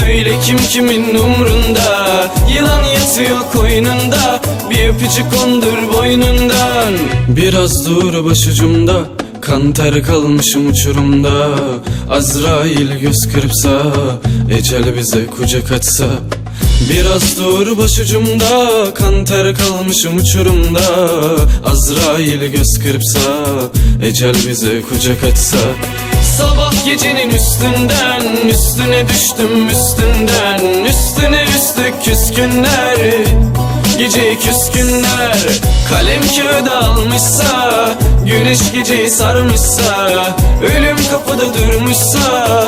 söyle kim kimin umrunda? Yılan yatıyor koynunda. Bir öpücük kondur boynundan. Biraz dur başucumda. Kan ter kalmışım uçurumda. Azrail göz kırpsa Ecel bize kucak açsa. Biraz dur başucumda. Kan ter kalmışım uçurumda. Azrail göz kırpsa Ecel bize kucak açsa Sabah gecenin üstünden Üstüne düştüm üstünden. Üstüne üstlük küskünler Gece küskünler. Kalem kağıda almışsa Güneş geceyi sarmışsa Ölüm kapıda durmuşsa